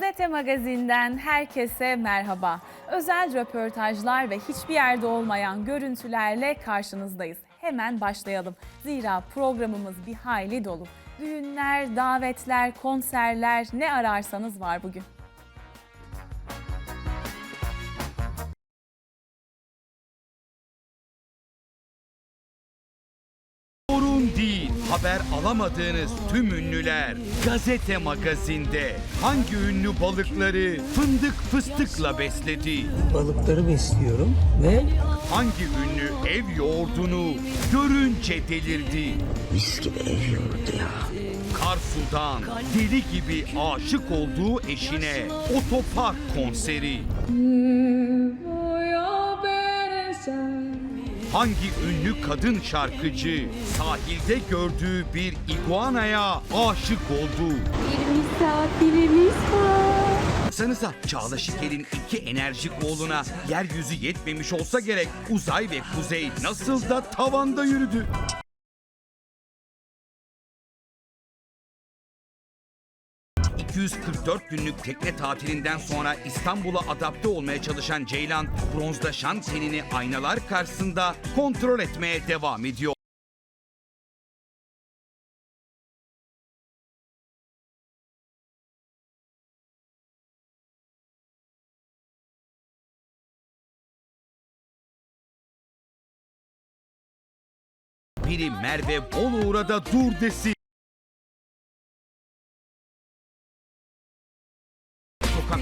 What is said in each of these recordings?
Gazete Magazin'den herkese merhaba. Özel röportajlar ve hiçbir yerde olmayan görüntülerle karşınızdayız. Hemen başlayalım. Zira programımız bir hayli dolu. Düğünler, davetler, konserler ne ararsanız var bugün. Haber alamadığınız tüm ünlüler gazete magazinde. Hangi ünlü balıkları fındık fıstıkla besledi? balıkları besliyorum ve Hangi ünlü ev yoğurdunu görünce delirdi? mis gibi ev yoğurdu ya. Karsu'dan deli gibi aşık olduğu eşine otopark konseri. Hangi ünlü kadın şarkıcı sahilde gördüğü bir iguanaya aşık oldu? Bir misafirimiz var. Baksanıza Çağla Şikel'in iki enerjik oğluna yeryüzü yetmemiş olsa gerek uzay ve kuzey nasıl da tavanda yürüdü. ...244 günlük tekne tatilinden sonra İstanbul'a adapte olmaya çalışan Ceylan... ...bronzlaşan tenini aynalar karşısında kontrol etmeye devam ediyor. Biri Merve Boluğur'a da dur desin.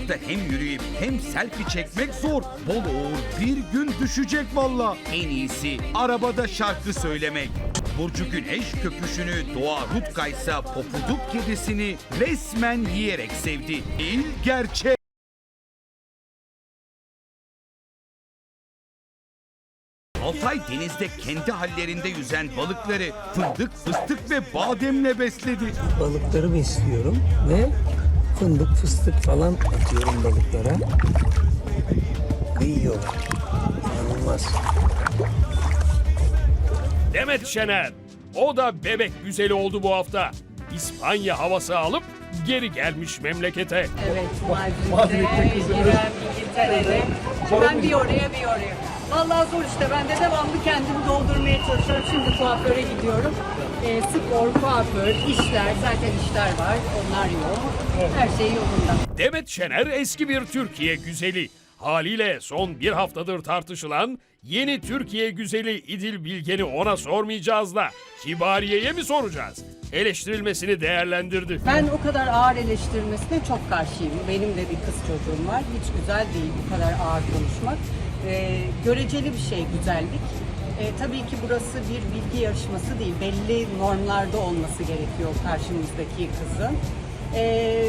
Sokakta hem yürüyüp hem selfie çekmek zor. Boluğur bir gün düşecek valla. En iyisi arabada şarkı söylemek. Burcu Güneş köpüşünü Doğa Rutka ise popuduk kedisini resmen yiyerek sevdi. Değil gerçek. Altay denizde kendi hallerinde yüzen balıkları fındık, fıstık ve bademle besledi. Balıkları besliyorum ve fındık fıstık falan atıyorum balıklara. Ve yiyorlar. İnanılmaz. Demet Şener. O da bebek güzeli oldu bu hafta. İspanya havası alıp geri gelmiş memlekete. Evet, Maldiv'de, İrem, İngiltere'de. Ben bir oraya bir oraya. Vallahi zor işte. Ben de devamlı kendimi doldurmaya çalışıyorum. Şimdi kuaföre gidiyorum. Ee, spor, kuaför, işler. Zaten işler var. Onlar yok. Her şey yolunda. Demet Şener eski bir Türkiye güzeli. Haliyle son bir haftadır tartışılan yeni Türkiye güzeli İdil Bilgen'i ona sormayacağız da Kibariye'ye mi soracağız? Eleştirilmesini değerlendirdi. Ben o kadar ağır eleştirmesine çok karşıyım. Benim de bir kız çocuğum var. Hiç güzel değil bu kadar ağır konuşmak. Ee, göreceli bir şey güzellik. Ee, tabii ki burası bir bilgi yarışması değil. Belli normlarda olması gerekiyor karşımızdaki kızın. Ee,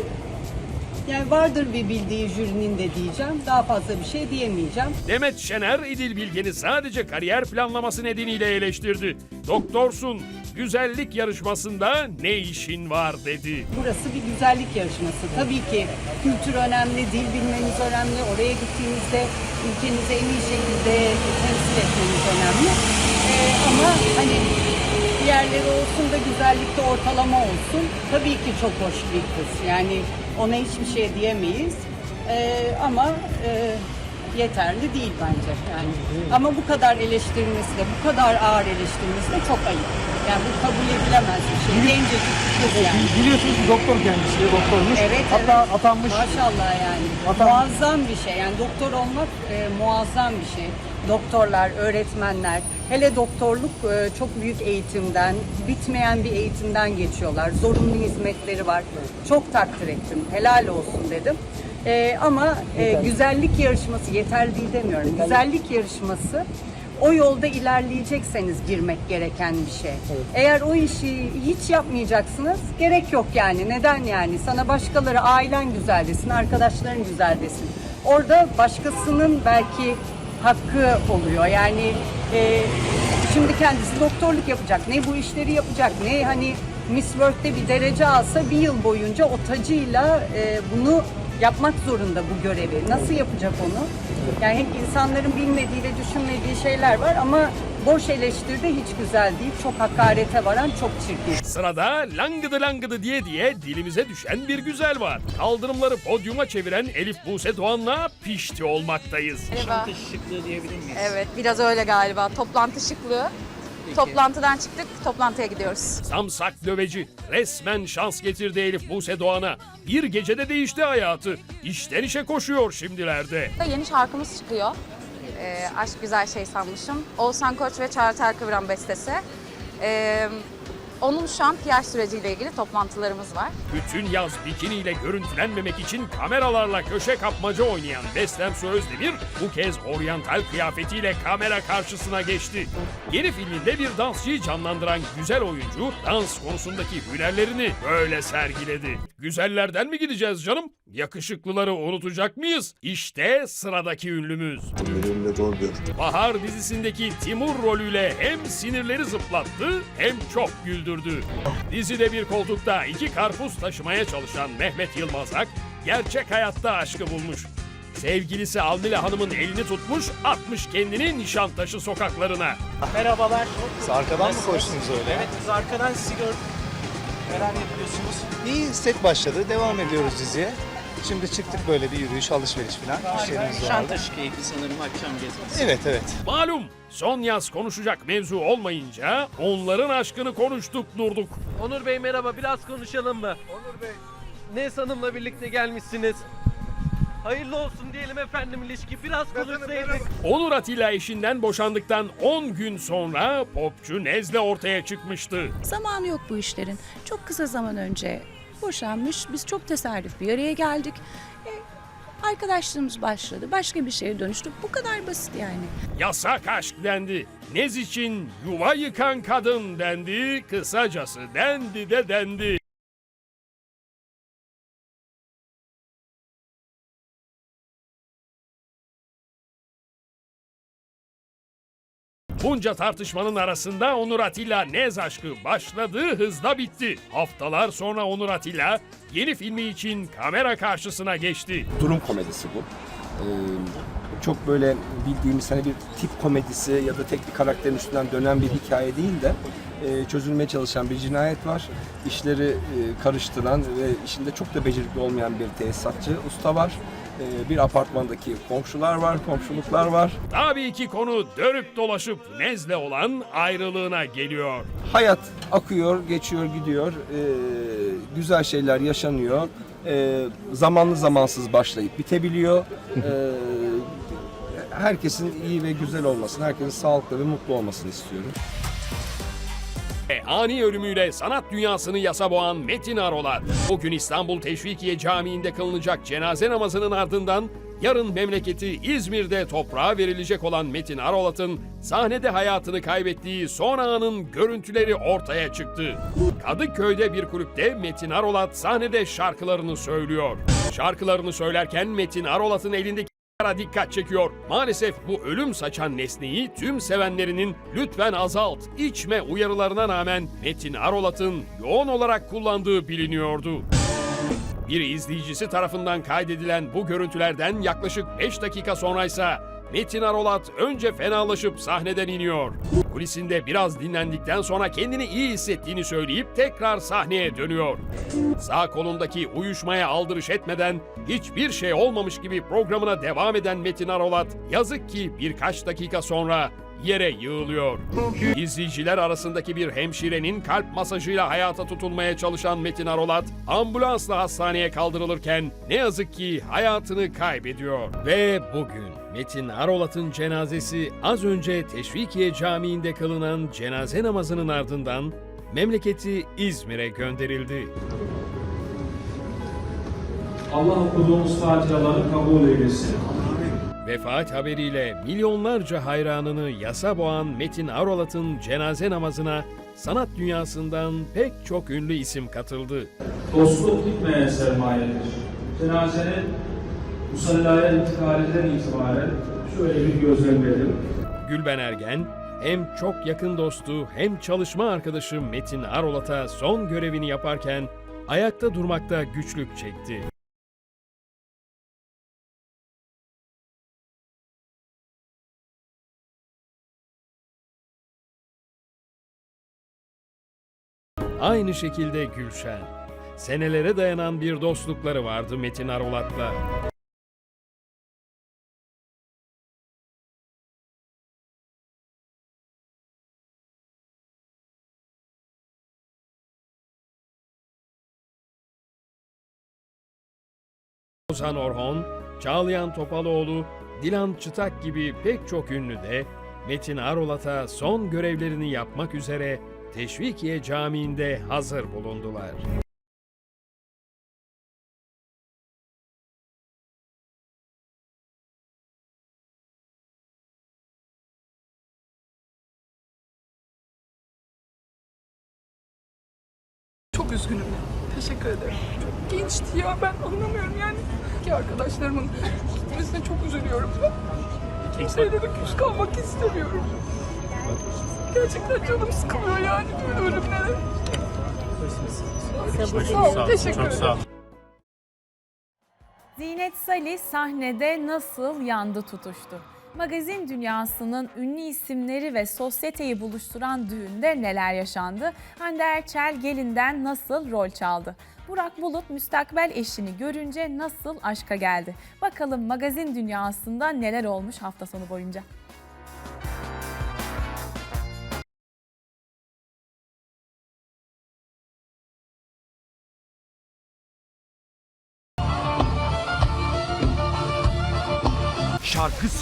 yani vardır bir bildiği jürinin de diyeceğim. Daha fazla bir şey diyemeyeceğim. Demet Şener İdil Bilgen'i sadece kariyer planlaması nedeniyle eleştirdi. Doktorsun, güzellik yarışmasında ne işin var dedi. Burası bir güzellik yarışması. Tabii ki kültür önemli, dil bilmeniz önemli. Oraya gittiğinizde ülkenizi en iyi şekilde temsil etmeniz önemli. Ee, ama hani diğerleri olsun da güzellikte ortalama olsun. Tabii ki çok hoş bir kız. Yani ona hiçbir şey diyemeyiz. Ee, ama e, yeterli değil bence. Yani ama bu kadar eleştirilmesi de, bu kadar ağır eleştirilmesi de çok ayıp. Yani bu kabul edilemez bir şey. Gencecik bir kız yani. Biliyorsunuz ki doktor kendisi, doktormuş. Evet, Hatta evet. atanmış. Maşallah yani. Atan- Muazzam bir şey. Yani doktor olmak e, muazzam bir şey. Doktorlar, öğretmenler, hele doktorluk e, çok büyük eğitimden, bitmeyen bir eğitimden geçiyorlar. Zorunlu hizmetleri var. Çok takdir ettim. Helal olsun dedim. E, ama e, güzellik yarışması yeterli değil demiyorum. Güzellik yarışması o yolda ilerleyecekseniz girmek gereken bir şey. Eğer o işi hiç yapmayacaksınız gerek yok yani. Neden yani? Sana başkaları ailen güzel desin, arkadaşların güzel desin. Orada başkasının belki hakkı oluyor. Yani e, şimdi kendisi doktorluk yapacak. Ne bu işleri yapacak, ne hani Miss World'de bir derece alsa bir yıl boyunca o tacıyla e, bunu yapmak zorunda bu görevi. Nasıl yapacak onu? Yani hep insanların bilmediği ve düşünmediği şeyler var ama boş eleştiride hiç güzel değil. Çok hakarete varan çok çirkin. Sırada langıdı langıdı diye diye dilimize düşen bir güzel var. Kaldırımları podyuma çeviren Elif Buse Doğan'la pişti olmaktayız. Merhaba. Evet, biraz öyle galiba. Toplantı şıklığı. Toplantıdan çıktık, toplantıya gidiyoruz. Samsak döveci resmen şans getirdi Elif Buse Doğan'a. Bir gecede değişti hayatı. İşten işe koşuyor şimdilerde. Yeni şarkımız çıkıyor. Ee, Aşk Güzel Şey Sanmışım. Oğuzhan Koç ve Çağatay Kıvran bestesi. Ee, onun şu an PR süreciyle ilgili toplantılarımız var. Bütün yaz bikiniyle görüntülenmemek için kameralarla köşe kapmaca oynayan Beslem Sözdemir bu kez oryantal kıyafetiyle kamera karşısına geçti. Yeni filminde bir dansçıyı canlandıran güzel oyuncu dans konusundaki hünerlerini böyle sergiledi. Güzellerden mi gideceğiz canım? Yakışıklıları unutacak mıyız? İşte sıradaki ünlümüz. Benimle rol gör. Bahar dizisindeki Timur rolüyle hem sinirleri zıplattı hem çok güldürdü. Dizide bir koltukta iki karpuz taşımaya çalışan Mehmet Yılmazak gerçek hayatta aşkı bulmuş. Sevgilisi Almile Hanım'ın elini tutmuş, atmış kendini Nişantaşı sokaklarına. Merhabalar. Siz arkadan mı koştunuz öyle? Evet biz arkadan sizi gördük. Neler yapıyorsunuz? İyi set başladı. Devam ediyoruz diziye. Şimdi çıktık böyle bir yürüyüş, alışveriş falan. İşlerimiz vardı. Nişantaşı keyfi sanırım akşam gezmesi. Evet evet. Malum son yaz konuşacak mevzu olmayınca onların aşkını konuştuk durduk. Onur Bey merhaba biraz konuşalım mı? Onur Bey. Nes Hanım'la birlikte gelmişsiniz. Hayırlı olsun diyelim efendim ilişki biraz konuşsaydık. Onur Atilla eşinden boşandıktan 10 gün sonra popçu Nezle ortaya çıkmıştı. Zamanı yok bu işlerin. Çok kısa zaman önce boşanmış. Biz çok tesadüf bir araya geldik. E, arkadaşlığımız başladı. Başka bir şeye dönüştü. Bu kadar basit yani. Yasak aşk dendi. Nez için yuva yıkan kadın dendi. Kısacası dendi de dendi. Bunca tartışmanın arasında Onur Atilla Nez aşkı başladığı hızla bitti. Haftalar sonra Onur Atilla yeni filmi için kamera karşısına geçti. durum komedisi bu. Ee, çok böyle bildiğimiz hani bir tip komedisi ya da tek bir karakterin üstünden dönen bir hikaye değil de çözülmeye çalışan bir cinayet var. İşleri e, karıştıran ve işinde çok da becerikli olmayan bir tesisatçı usta var. E, bir apartmandaki komşular var, komşuluklar var. Tabii ki konu dönüp dolaşıp Nezle olan ayrılığına geliyor. Hayat akıyor, geçiyor, gidiyor. E, güzel şeyler yaşanıyor. E, zamanlı zamansız başlayıp bitebiliyor. E, herkesin iyi ve güzel olmasını, herkesin sağlıklı ve mutlu olmasını istiyorum. E, ani ölümüyle sanat dünyasını yasa boğan Metin Arolat, bugün İstanbul Teşvikiye Camii'nde kılınacak cenaze namazının ardından yarın memleketi İzmir'de toprağa verilecek olan Metin Arolat'ın sahnede hayatını kaybettiği son anın görüntüleri ortaya çıktı. Kadıköy'de bir kulüpte Metin Arolat sahnede şarkılarını söylüyor. Şarkılarını söylerken Metin Arolat'ın elindeki Kara dikkat çekiyor. Maalesef bu ölüm saçan nesneyi tüm sevenlerinin lütfen azalt, içme uyarılarına rağmen Metin Arolat'ın yoğun olarak kullandığı biliniyordu. Bir izleyicisi tarafından kaydedilen bu görüntülerden yaklaşık 5 dakika sonraysa Metin Arolat önce fenalaşıp sahneden iniyor. Kulisinde biraz dinlendikten sonra kendini iyi hissettiğini söyleyip tekrar sahneye dönüyor. Sağ kolundaki uyuşmaya aldırış etmeden hiçbir şey olmamış gibi programına devam eden Metin Arolat yazık ki birkaç dakika sonra yere yığılıyor. İzleyiciler arasındaki bir hemşirenin kalp masajıyla hayata tutulmaya çalışan Metin Arolat ambulansla hastaneye kaldırılırken ne yazık ki hayatını kaybediyor. Ve bugün Metin Arolat'ın cenazesi az önce Teşvikiye Camii'nde kılınan cenaze namazının ardından memleketi İzmir'e gönderildi. Allah okuduğumuz fatihaları kabul eylesin. Vefat haberiyle milyonlarca hayranını yasa boğan Metin Arolat'ın cenaze namazına sanat dünyasından pek çok ünlü isim katıldı. Dostluk bitmeyen sermayedir. Cenazenin musallaya intikalinden itibaren şöyle bir gözlemledim. Gülben Ergen, hem çok yakın dostu hem çalışma arkadaşı Metin Arolat'a son görevini yaparken ayakta durmakta güçlük çekti. Aynı şekilde Gülşen. Senelere dayanan bir dostlukları vardı Metin Arolat'la. Ozan Orhon, Çağlayan Topaloğlu, Dilan Çıtak gibi pek çok ünlü de Metin Arolat'a son görevlerini yapmak üzere Teşvikiye Camii'nde hazır bulundular. Çok üzgünüm. Teşekkür ederim. Çok gençti ya ben anlamıyorum yani. Ki arkadaşlarımın gitmesine çok üzülüyorum. Kimseyle de küs kalmak istemiyorum. Gerçekten canım sıkılıyor yani böyle ölümlere. Sağ ol, teşekkür ederim. Zinet Salih sahnede nasıl yandı tutuştu? Magazin dünyasının ünlü isimleri ve sosyeteyi buluşturan düğünde neler yaşandı? Hande Erçel gelinden nasıl rol çaldı? Burak Bulut müstakbel eşini görünce nasıl aşka geldi? Bakalım magazin dünyasında neler olmuş hafta sonu boyunca.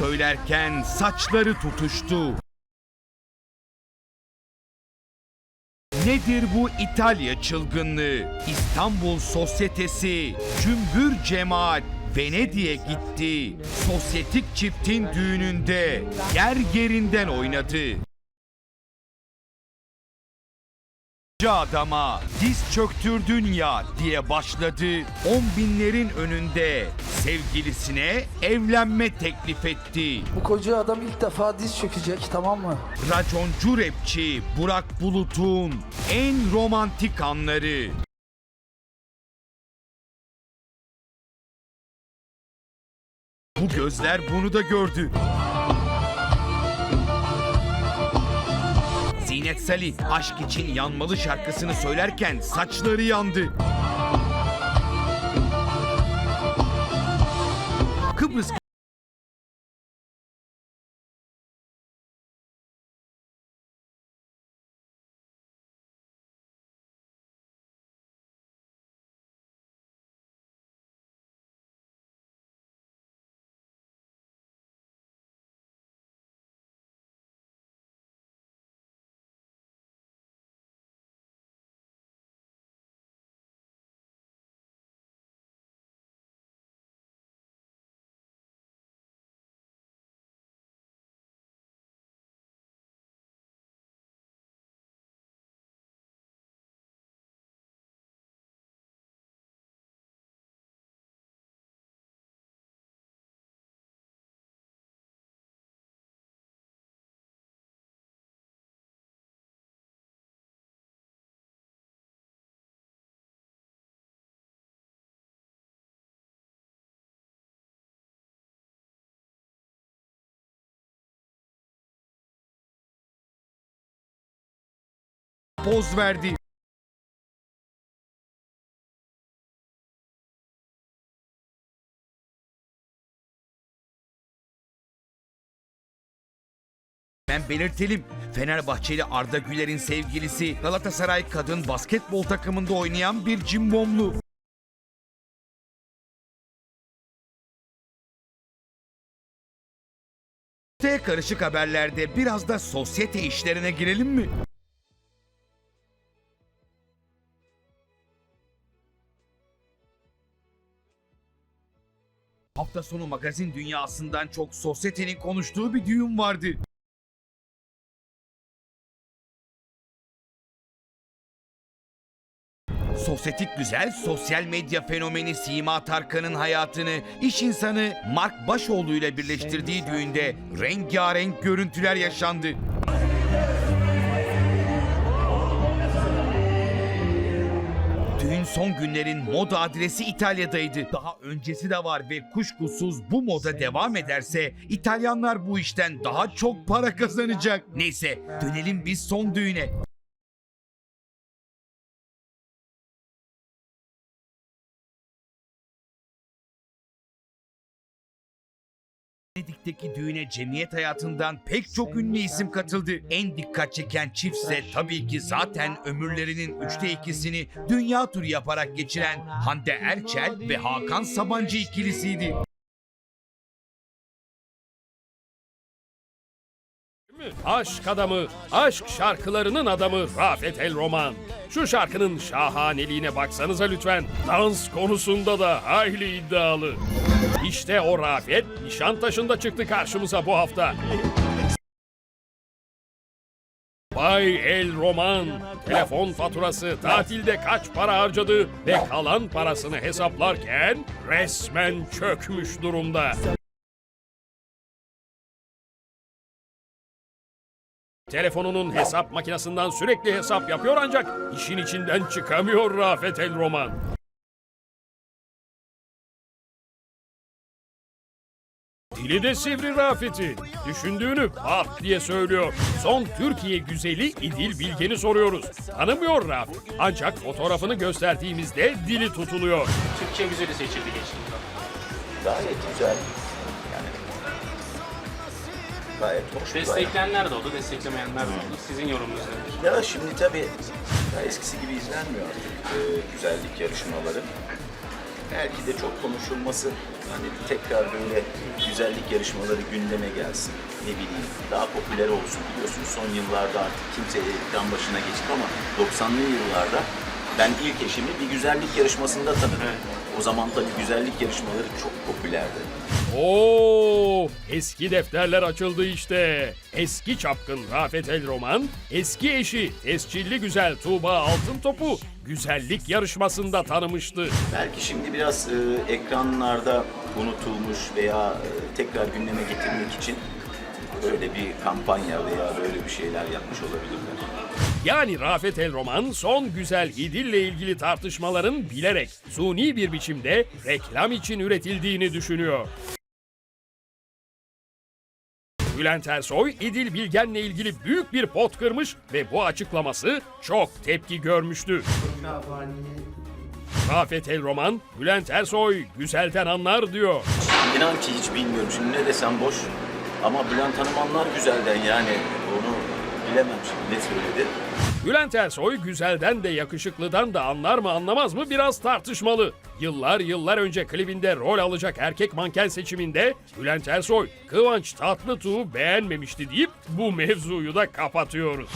Söylerken saçları tutuştu. Nedir bu İtalya çılgınlığı? İstanbul sosyetesi, cümbür cemaat Venedik'e gitti. Sosyetik çiftin düğününde yer yerinden oynadı. Koca adama diz çöktürdün ya diye başladı. On binlerin önünde sevgilisine evlenme teklif etti. Bu koca adam ilk defa diz çökecek tamam mı? Raconcu rapçi Burak Bulut'un en romantik anları. Bu gözler bunu da gördü. Zinet Salih aşk için yanmalı şarkısını söylerken saçları yandı. Kıbrıs poz verdi. Ben belirtelim. Fenerbahçeli Arda Güler'in sevgilisi Galatasaray kadın basketbol takımında oynayan bir cimbomlu. T karışık haberlerde biraz da sosyete işlerine girelim mi? Hafta sonu magazin dünyasından çok sosyetenin konuştuğu bir düğün vardı. Sosyetik güzel, sosyal medya fenomeni Sima Tarkan'ın hayatını iş insanı Mark Başoğlu ile birleştirdiği düğünde rengarenk görüntüler yaşandı. Son günlerin moda adresi İtalya'daydı. Daha öncesi de var ve kuşkusuz bu moda devam ederse İtalyanlar bu işten daha çok para kazanacak. Neyse dönelim biz son düğüne. Venedik'teki düğüne cemiyet hayatından pek çok ünlü isim katıldı. En dikkat çeken çiftse tabii ki zaten ömürlerinin üçte ikisini dünya turu yaparak geçiren Hande Erçel ve Hakan Sabancı ikilisiydi. Aşk adamı, aşk şarkılarının adamı Rafet El Roman. Şu şarkının şahaneliğine baksanıza lütfen. Dans konusunda da hayli iddialı. İşte o Rafet Nişantaşı'nda çıktı karşımıza bu hafta. Bay El Roman, telefon faturası, tatilde kaç para harcadı ve kalan parasını hesaplarken resmen çökmüş durumda. Telefonunun hesap makinesinden sürekli hesap yapıyor ancak işin içinden çıkamıyor Rafet El Roman. Dili de sivri Rafet'i. Düşündüğünü pat diye söylüyor. Son Türkiye güzeli İdil Bilgen'i soruyoruz. Tanımıyor Rafet. Ancak fotoğrafını gösterdiğimizde dili tutuluyor. Türkiye güzeli seçildi geçti. Gayet güzel. Gayet hoş bir bayan. Destekleyenler de oldu, desteklemeyenler de oldu. Sizin yorumunuz nedir? Ya şimdi tabii ya eskisi gibi izlenmiyor artık e, güzellik yarışmaları. Belki de çok konuşulması, hani tekrar böyle güzellik yarışmaları gündeme gelsin. Ne bileyim, daha popüler olsun. Biliyorsunuz son yıllarda artık kimse ekran başına geçti ama 90'lı yıllarda ben ilk eşimi bir güzellik yarışmasında tanıdım. O zaman tabii güzellik yarışmaları çok popülerdi. Oo, eski defterler açıldı işte. Eski çapkın Rafet El Roman, eski eşi tescilli güzel Tuğba Altıntop'u güzellik yarışmasında tanımıştı. Belki şimdi biraz e, ekranlarda unutulmuş veya e, tekrar gündeme getirmek için böyle bir kampanya veya böyle bir şeyler yapmış olabilirler. Yani Rafet El Roman son güzel İdil'le ilgili tartışmaların bilerek suni bir biçimde reklam için üretildiğini düşünüyor. Bülent Ersoy, İdil Bilgen'le ilgili büyük bir pot kırmış ve bu açıklaması çok tepki görmüştü. Rafet El Roman, Bülent Ersoy güzelden anlar diyor. İnan ki hiç bilmiyorum. Şimdi ne desem boş. Ama Bülent Hanım anlar güzelden yani. Onu bilemem şimdi ne söyledi. Bülent Ersoy güzelden de yakışıklıdan da anlar mı anlamaz mı biraz tartışmalı. Yıllar yıllar önce klibinde rol alacak erkek manken seçiminde Bülent Ersoy Kıvanç Tatlıtuğ'u beğenmemişti deyip bu mevzuyu da kapatıyoruz.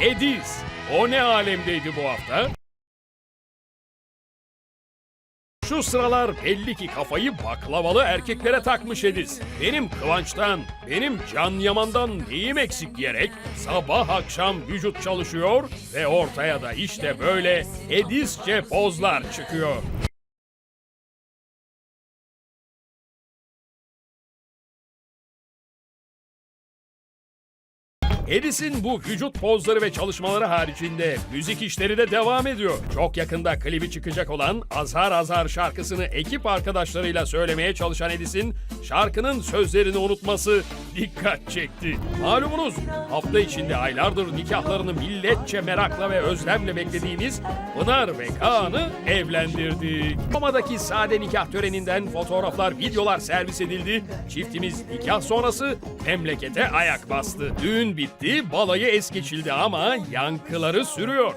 Ediz, o ne alemdeydi bu hafta? Şu sıralar belli ki kafayı baklavalı erkeklere takmış Ediz. Benim Kıvanç'tan, benim Can Yaman'dan neyim eksik diyerek sabah akşam vücut çalışıyor ve ortaya da işte böyle Edizce pozlar çıkıyor. Edis'in bu vücut pozları ve çalışmaları haricinde müzik işleri de devam ediyor. Çok yakında klibi çıkacak olan Azar Azar şarkısını ekip arkadaşlarıyla söylemeye çalışan Edis'in şarkının sözlerini unutması dikkat çekti. Malumunuz hafta içinde aylardır nikahlarını milletçe merakla ve özlemle beklediğimiz Pınar ve Kaan'ı evlendirdik. Roma'daki sade nikah töreninden fotoğraflar, videolar servis edildi. Çiftimiz nikah sonrası memlekete ayak bastı. Düğün bitti, balayı es geçildi ama yankıları sürüyor.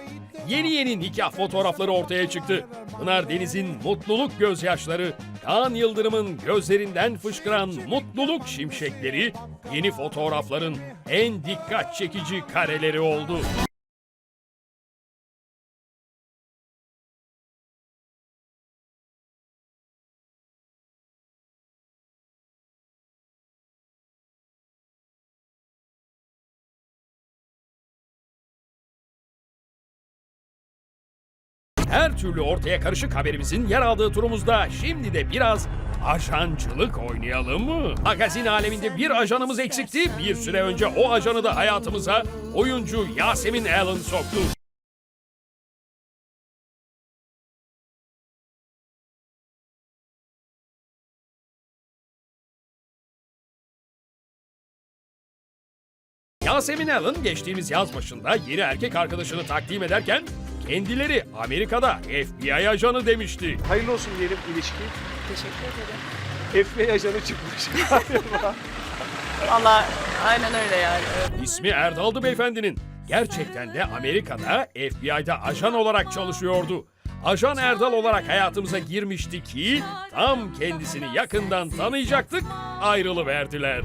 Yeni yeni nikah fotoğrafları ortaya çıktı. Pınar Deniz'in mutluluk gözyaşları, Kaan Yıldırım'ın gözlerinden fışkıran mutluluk şimşekleri yeni fotoğrafların en dikkat çekici kareleri oldu. Her türlü ortaya karışık haberimizin yer aldığı turumuzda şimdi de biraz ajancılık oynayalım mı? Magazin aleminde bir ajanımız eksikti. Bir süre önce o ajanı da hayatımıza oyuncu Yasemin Allen soktu. Yasemin Allen geçtiğimiz yaz başında yeni erkek arkadaşını takdim ederken kendileri Amerika'da FBI ajanı demişti. Hayırlı olsun diyelim ilişki. Teşekkür ederim. FBI ajanı çıkmış galiba. Valla aynen öyle yani. İsmi Erdal'dı beyefendinin. Gerçekten de Amerika'da FBI'da ajan olarak çalışıyordu. Ajan Erdal olarak hayatımıza girmişti ki tam kendisini yakından tanıyacaktık, ayrılıverdiler.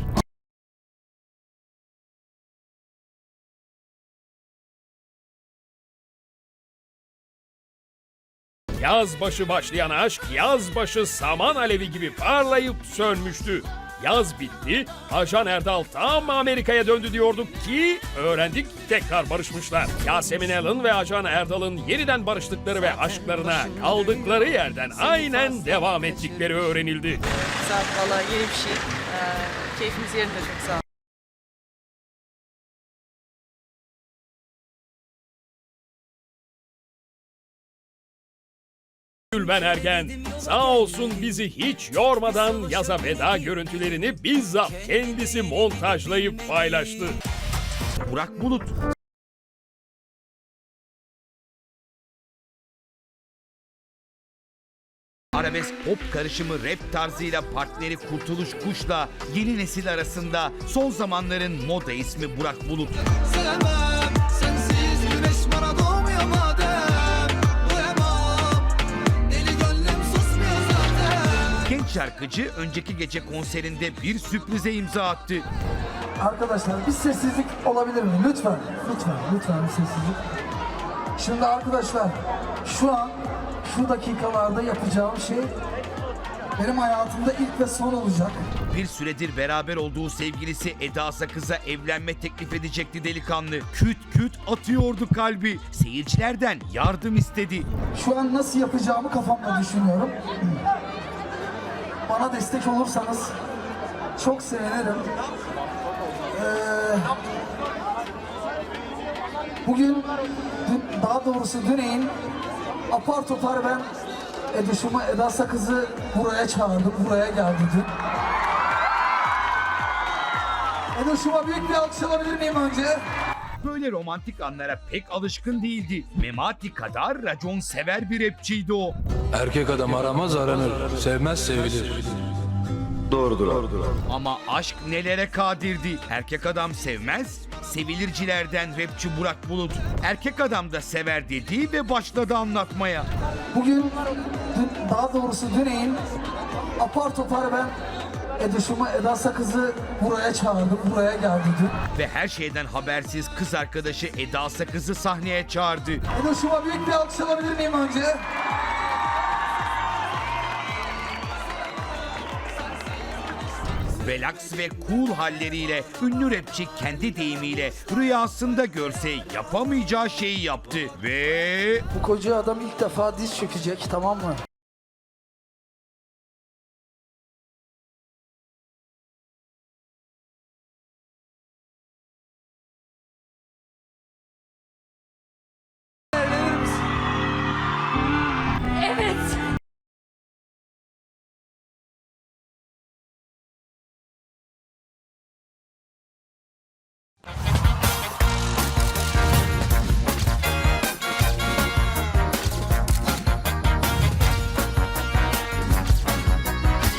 Yaz başı başlayan aşk yaz başı saman alevi gibi parlayıp sönmüştü. Yaz bitti, Ajan Erdal tam Amerika'ya döndü diyorduk ki öğrendik tekrar barışmışlar. Yasemin Allen ve Ajan Erdal'ın yeniden barıştıkları ve aşklarına kaldıkları yerden aynen devam ettikleri öğrenildi. Ol, valla yeni bir şey. Ee, keyfimiz yerinde çok sağ ol. Gülben Ergen sağ olsun bizi hiç yormadan yaza veda görüntülerini bizzat kendisi montajlayıp paylaştı. Burak Bulut. Arabesk pop karışımı rap tarzıyla partneri Kurtuluş Kuş'la yeni nesil arasında son zamanların moda ismi Burak Bulut. Sevemem şarkıcı önceki gece konserinde bir sürprize imza attı. Arkadaşlar bir sessizlik olabilir mi? Lütfen, lütfen, lütfen bir sessizlik. Şimdi arkadaşlar şu an şu dakikalarda yapacağım şey benim hayatımda ilk ve son olacak. Bir süredir beraber olduğu sevgilisi Eda Sakız'a evlenme teklif edecekti delikanlı. Küt küt atıyordu kalbi. Seyircilerden yardım istedi. Şu an nasıl yapacağımı kafamda düşünüyorum. Bana destek olursanız çok sevinirim. Ee, bugün, dün- daha doğrusu düneyin apar topar ben Eduş'umu Eda Sakız'ı buraya çağırdım, buraya geldi dün. Eduş'uma büyük bir alkış alabilir miyim önce? Böyle romantik anlara pek alışkın değildi. Memati kadar racon sever bir rapçiydi o. Erkek adam aramaz aranır, sevmez sevilir. Ama aşk nelere kadirdi. Erkek adam sevmez, sevilircilerden rapçi Burak Bulut. Erkek adam da sever dedi ve başladı anlatmaya. Bugün, dün- daha doğrusu düneyin apar topar ben Eduş'umu Eda Sakız'ı buraya çağırdım, buraya geldi dün. Ve her şeyden habersiz kız arkadaşı Eda Sakız'ı sahneye çağırdı. Eduş'uma büyük bir alkış alabilir miyim önce? Relax ve cool halleriyle ünlü rapçi kendi deyimiyle rüyasında görse yapamayacağı şeyi yaptı. Ve Bu koca adam ilk defa diz çökecek tamam mı?